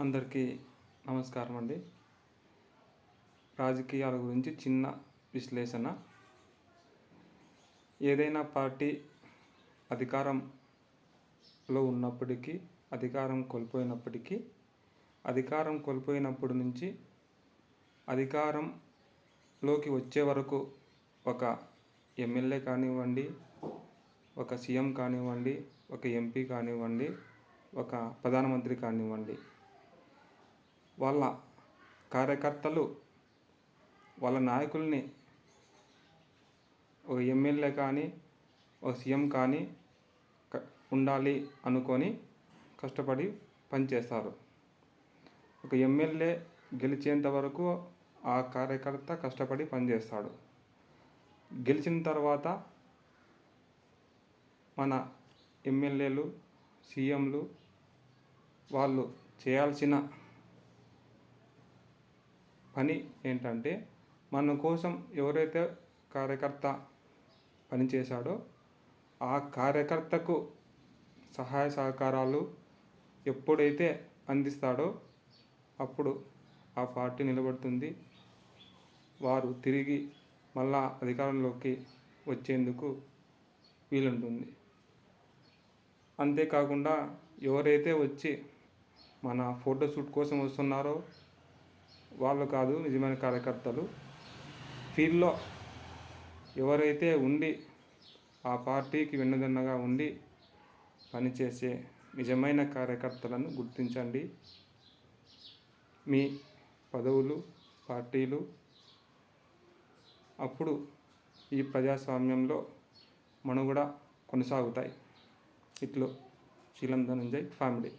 అందరికీ నమస్కారం అండి. రాజకీయాల గురించి చిన్న విశ్లేషణ. ఏదైనా పార్టీ అధికారంలో ఉన్నప్పటికీ అధికారం కోల్పోయినప్పటికీ అధికారం కోల్పోయినప్పటి నుంచి అధికారంలోకి వచ్చే వరకు ఒక ఎమ్మెల్యే కానివ్వండి ఒక సీఎం కానివ్వండి ఒక ఎంపీ కానివ్వండి ఒక ప్రధానమంత్రి కానివ్వండి వాళ్ళ కార్యకర్తలు వాళ్ళ నాయకుల్ని ఒక ఎమ్మెల్యే కానీ ఒక సీఎం కానీ ఉండాలి అనుకొని కష్టపడి పనిచేస్తారు. ఒక ఎమ్మెల్యే గెలిచేంత వరకు ఆ కార్యకర్త కష్టపడి పనిచేస్తాడు. గెలిచిన తర్వాత మన ఎమ్మెల్యేలు సీఎంలు వాళ్ళు చేయాల్సిన పని ఏంటంటే మన కోసం ఎవరైతే కార్యకర్త పనిచేశాడో ఆ కార్యకర్తకు సహాయ సహకారాలు ఎప్పుడైతే అందిస్తాడో అప్పుడు ఆ పార్టీ నిలబడుతుంది. వారు తిరిగి మళ్ళా అధికారంలోకి వచ్చేందుకు వీలుంటుంది. అంతేకాకుండా ఎవరైతే వచ్చి మన ఫోటోషూట్ కోసం వస్తున్నారో వాళ్ళు కాదు నిజమైన కార్యకర్తలు. ఫీల్డ్లో ఎవరైతే ఉండి ఆ పార్టీకి వెన్నుదన్నగా ఉండి పనిచేసే నిజమైన కార్యకర్తలను గుర్తించండి. మీ పదవులు పార్టీలు అప్పుడు ఈ ప్రజాస్వామ్యంలో మనుగడ కొనసాగుతాయి. ఇట్లు శీలం ధనంజయ్ ఫ్యామిలీ.